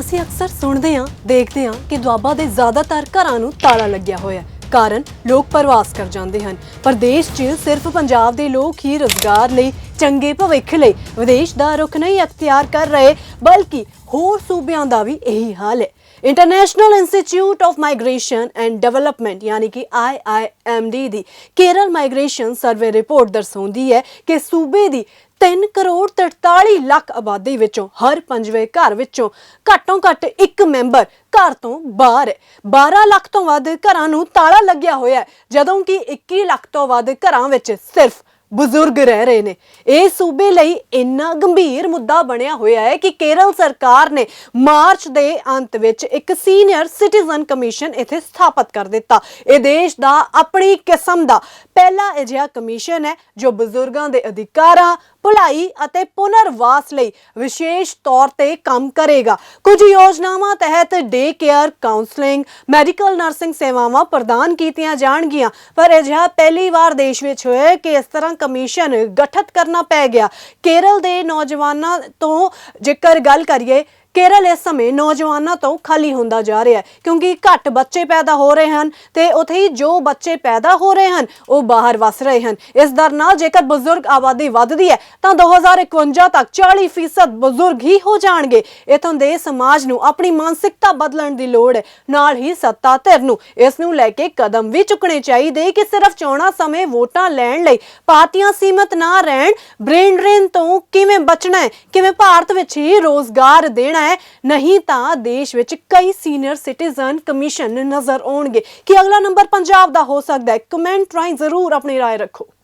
ਅਸੀਂ ਅਕਸਰ ਸੁਣਦੇ ਹਾਂ, ਦੇਖਦੇ ਹਾਂ ਕਿ ਦੁਆਬਾ ਦੇ ਜ਼ਿਆਦਾਤਰ ਘਰਾਂ ਨੂੰ ਤਾਲਾ ਲੱਗਿਆ ਹੋਇਆ ਹੈ। ਕਾਰਨ ਲੋਕ ਪ੍ਰਵਾਸ ਕਰ ਜਾਂਦੇ ਹਨ। ਪਰ ਦੇਸ਼ 'ਚ ਸਿਰਫ ਪੰਜਾਬ ਦੇ ਲੋਕ ਹੀ ਰੋਜ਼ਗਾਰ ਲਈ ਚੰਗੇ ਭਵਿੱਖ ਲਈ ਵਿਦੇਸ਼ ਦਾ ਰੁਖ ਨਹੀਂ ਅਖਤਿਆਰ ਕਰ ਰਹੇ, ਬਲਕਿ ਹੋਰ ਸੂਬਿਆਂ ਦਾ ਵੀ ਇਹੀ ਹਾਲ ਹੈ। International institute of migration and development ਯਾਨੀ ਕਿ IIMD ਦੀ ਕੇਰਲ ਮਾਈਗ੍ਰੇਸ਼ਨ ਸਰਵੇ ਰਿਪੋਰਟ ਦਰਸਾਉਂਦੀ ਹੈ ਕਿ ਸੂਬੇ ਦੀ 3 ਕਰੋੜ 43 ਲੱਖ ਆਬਾਦੀ ਵਿੱਚੋਂ ਹਰ ਪੰਜਵੇਂ ਘਰ ਵਿੱਚੋਂ ਘੱਟੋ ਘੱਟ ਇੱਕ ਮੈਂਬਰ ਘਰ ਤੋਂ ਬਾਹਰ ਹੈ। 12 ਲੱਖ ਤੋਂ ਵੱਧ ਘਰਾਂ ਨੂੰ ਤਾਲਾ ਲੱਗਿਆ ਹੋਇਆ ਹੈ, ਜਦੋਂ ਕਿ 21 ਲੱਖ ਤੋਂ ਵੱਧ ਘਰਾਂ ਵਿੱਚ ਸਿਰਫ ਬਜ਼ੁਰਗ ਰਹਿ ਰਹੇ ਨੇ। ਇਹ ਸੂਬੇ ਲਈ ਇੰਨਾ ਗੰਭੀਰ ਮੁੱਦਾ ਬਣਿਆ ਹੋਇਆ ਹੈ ਕਿ ਕੇਰਲ ਸਰਕਾਰ ਨੇ ਮਾਰਚ ਦੇ ਅੰਤ ਵਿੱਚ ਇੱਕ ਸੀਨੀਅਰ ਸਿਟੀਜ਼ਨ ਕਮਿਸ਼ਨ ਇੱਥੇ ਸਥਾਪਿਤ ਕਰ ਦਿੱਤਾ। ਇਹ ਦੇਸ਼ ਦਾ ਆਪਣੀ ਕਿਸਮ ਦਾ ਪਹਿਲਾ ਅਜਿਹਾ ਕਮਿਸ਼ਨ ਹੈ ਜੋ ਬਜ਼ੁਰਗਾਂ ਦੇ ਅਧਿਕਾਰਾਂ ਭਲਾਈ ਅਤੇ ਪੁਨਰਵਾਸ ਲਈ ਵਿਸ਼ੇਸ਼ ਤੌਰ ਤੇ ਕੰਮ ਕਰੇਗਾ। ਕੁਝ ਯੋਜਨਾਵਾਂ ਤਹਿਤ day care counselling medical nursing ਸੇਵਾਵਾਂ ਪ੍ਰਦਾਨ ਕੀਤੀਆਂ ਜਾਣਗੀਆਂ, ਪਰ ਅਜਿਹਾ ਪਹਿਲੀ ਵਾਰ ਦੇਸ਼ ਵਿੱਚ ਹੋਇਆ ਕਿ ਇਸ ਤਰ੍ਹਾਂ ਕਮਿਸ਼ਨ ਗਠਿਤ ਕਰਨਾ ਪੈ ਗਿਆ। ਕੇਰਲ ਦੇ ਨੌਜਵਾਨਾਂ ਤੋਂ ਜੇਕਰ ਗੱਲ ਕਰੀਏ ਕੇਰਲ ਇਸ ਸਮੇਂ ਨੌਜਵਾਨਾਂ ਤੋਂ ਖਾਲੀ ਹੁੰਦਾ ਜਾ ਰਿਹਾ ਹੈ ਕਿਉਂਕਿ ਘੱਟ ਬੱਚੇ ਪੈਦਾ ਹੋ ਰਹੇ ਹਨ ਤੇ ਉਥੇ ਹੀ ਜੋ ਬੱਚੇ ਪੈਦਾ ਹੋ ਰਹੇ ਹਨ, ਉਹ ਬਾਹਰ ਵਸ ਰਹੇ ਹਨ। ਇਸ ਦਰ ਨਾਲ ਜੇਕਰ ਬਜ਼ੁਰਗ ਆਬਾਦੀ ਵੱਧਦੀ ਹੈ, ਤਾਂ 2051 ਤੱਕ 40% ਬਜ਼ੁਰਗ ਹੀ ਹੋ ਜਾਣਗੇ। ਇਥੋਂ ਦੇ ਸਮਾਜ ਨੂੰ ਆਪਣੀ ਮਾਨਸਿਕਤਾ ਬਦਲਣ ਦੀ ਲੋੜ ਹੈ। ਨਾਲ ਹੀ ਸੱਤਾ ਧਿਰ ਨੂੰ ਇਸ ਨੂੰ ਲੈ ਕੇ ਕਦਮ ਵੀ ਚੁੱਕਣੇ ਚਾਹੀਦੇ ਕਿ ਸਿਰਫ ਚੋਣਾਂ ਸਮੇਂ ਵੋਟਾਂ ਲੈਣ ਲਈ ਪਾਰਟੀਆਂ ਸੀਮਤ ਨਾ ਰਹਿਣ। ਬ੍ਰੇਨ ਡਰੇਨ ਤੋਂ ਕਿਵੇਂ ਬਚਣਾ ਹੈ? ਕਿਵੇਂ ਭਾਰਤ ਵਿੱਚ ਹੀ ਰੋਜ਼ਗਾਰ ਦੇਣਾ ਹੈ ਨਹੀਂ ਤਾਂ ਦੇਸ਼ ਵਿੱਚ ਕਈ ਸੀਨੀਅਰ ਸਿਟੀਜ਼ਨ ਕਮਿਸ਼ਨ ਨਜ਼ਰ ਆਉਣਗੇ ਕਿ ਅਗਲਾ ਨੰਬਰ ਪੰਜਾਬ ਦਾ ਹੋ ਸਕਦਾ ਹੈ ਕਮੈਂਟ ਰਾਹੀਂ ਜ਼ਰੂਰ ਆਪਣੀ رائے ਰੱਖੋ